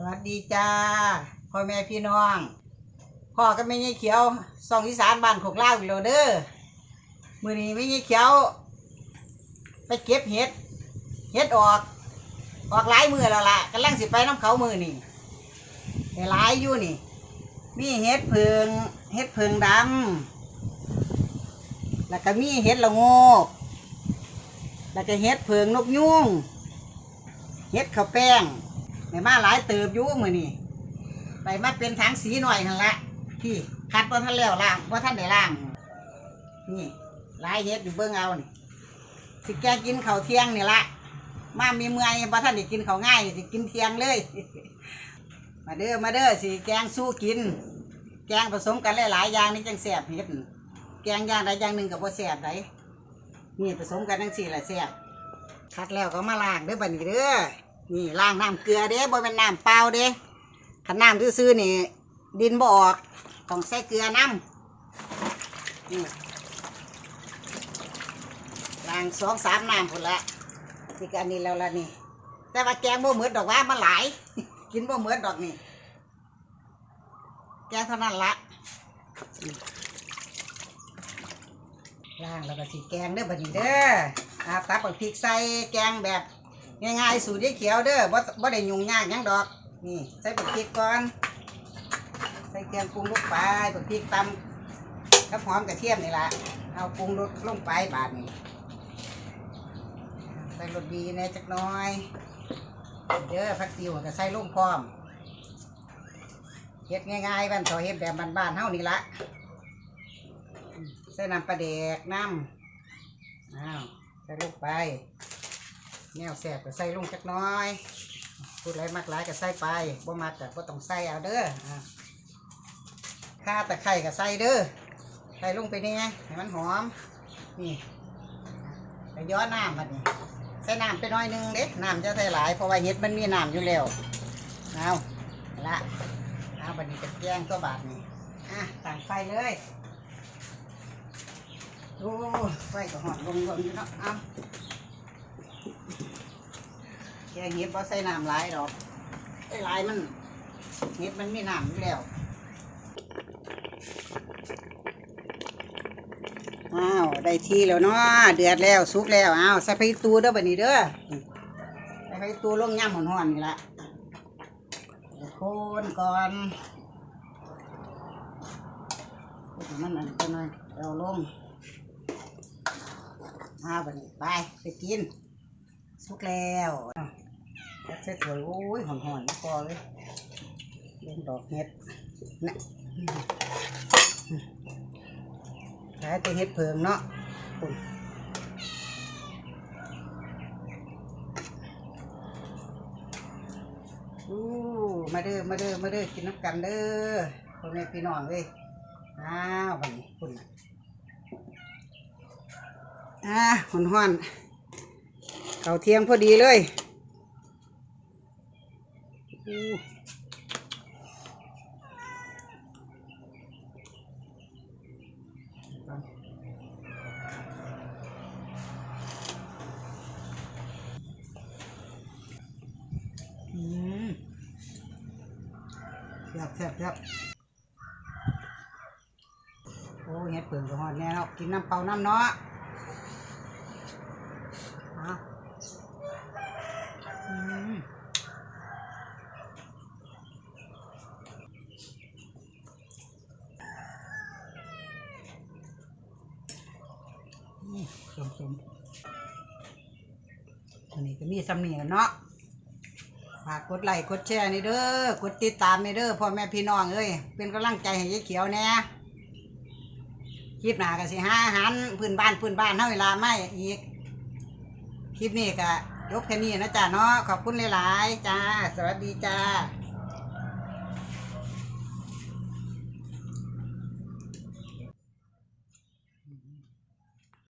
สวัสดีจ้าพ่อแม่พี่น้องพ่อก็ไม่ยี่เขียวซองอีสานบ้านโคกลาวอีกแล้วเด้อมือนี้ไม่ยี่เขียว ไปเก็บเห็ดเห็ดออกออกหลายมือแล้วล่ะกำลังสิไปน้ำเขามือนี่ได้หลายอยู่นี่ มีเห็ดเพิงเห็ดเพิงดำแล้วก็มีเห็ดละงกแล้วก็เห็ดเพิงนกยุงเห็ดข้าวแป้ง ในมาหลายเติบอยู่มือนี่ไปมาเป็นถังสีหน่อยนั่นละพี่คัดว่าท่านแล้วล่างว่าท่านได้ล่าง นี่หลายเฮ็ดอยู่เบิ่งเอานี่สิแกกินข้าวเที่ยงนี่ละมามีเมื่อยว่าท่านได้กินข้าวง่ายสิกินเที่ยงเลย มาเด้อมาเด้อสิแกงสู้กิน แกงผสมกันหลายๆอย่างนี่จังแซ่บเฮ็ดแกงอย่างใดอย่างหนึ่งกับบ่แซ่บไดนี่ผสมกันทั้งสี่แหละแซ่บคัดแล้วก็มาล้างเด้อบัดนี้เด้อ นี่ล้างน้ำเกลือเด้บ่เป็นน้ำเปล่าเด้ขันน้ำซื่อๆนี่ ดินบ่ออกต้องใส่เกลือน้ำนี่ล้างสองสามน้ำพุ่นละนี่กันนี้แล้วละนี่ แต่ว่าแกงบ่เหมือนดอกว่ามันหลาย กินบ่เหมือนดอกนี่ แกงเท่านั้นละล้างแล้วก็สีแกงเด้อบัดนี้เด้ออาตักเอาพริกใส่แกงแบบ ง่ายๆ สูตรยายเขียวเด้อบ่บ่ได้ยุ่งยากหยังดอก นี่ใส่บักพริกก่อน ใส่เครื่องปรุงลงไปบักพริกตำกับหอมกระเทียมนี่ละเอาปรุงรสลงไปบาดนี้ใส่รสดีแหน่จักหน้อย เด้อผักติวก็ใส่ลงพร้อมเฮ็ดง่ายๆบ้านเถาเฮ็ดแบบบ้านๆเฮานี่ละใส่น้ำปลาแดกน้ำอ้าวใส่ลงไป แนวแสบก็ใส่ลงจักน้อย พูดไรมากหลายก็ใส่ไปบ่มากแต่บ่ต้องใส่เอาเด้อข้าตะไคร่ก็ใส่เด้อใส่ลงไปนี่ไงให้มันหอม นี่ไปย้อนน้ำมันนี่ใส่น้ำไปหน้อยหนึงเด็กน้ำจะใส่หลายเพราะว่าเห็ดมันมีน้ำอยู่แล้วเอาละเอาบัดนี้จะแกงตัวบาทนี่อะต่างไฟเลยโอ้ไฟก็หอดลงลงอยู่เนาะเอา แกงเห็ดบ่ใส่น้ำหลายดอกไอ้หลายมันเห็ดมันมีน้ำอยู่แล้วอ้าวได้ทีแล้วเนาะเดือดแล้วสุกแล้วอ้าวใส่ไปตูเด้อบัดนี้เด้อใส่ไปตูลงย่ำหอนๆนี่ละโคนก่อนมันอันนี้ก็หน่อยเอาลงอ้าวบัดนี้ไปไปกินสุกแล้ว ใส่ถ้วยโอ้ยหอนๆพอเลยเล่นดอกเห็ดนะขายแต่เห็ดเพิงเนาะปุ่นอู้มาเด้อมาเด้อมาเด้อกินน้ำกันเด้อพ่อแม่พี่น้องเลยอ้าววันนี้ปุ่นน่ะอ่าหอนๆเขาเทียงพอดีเลย แซ่บแซ่บแซ่บโอ้ยเห็ดเปิ่งก็หอดแน่เนาะกินน้ำเปล่าน้ำเนาะ สมสมอันนี้ก็มีสำเนียงเนาะฝากกดไลค์กดแชร์นี่เด้อกดติดตามนี่เด้อพ่อแม่พี่น้องเอ้ยเป็นกำลังใจให้ยายเขียวแน่คลิปหน้าก็สิหาอาหารพื้นบ้านพื้นบ้านเท่าเวลาไม่อีกคลิปนี้ก็ยกแค่นี้นะจ๊ะเนาะขอบคุณหลายๆจ้า สวัสดีจ้า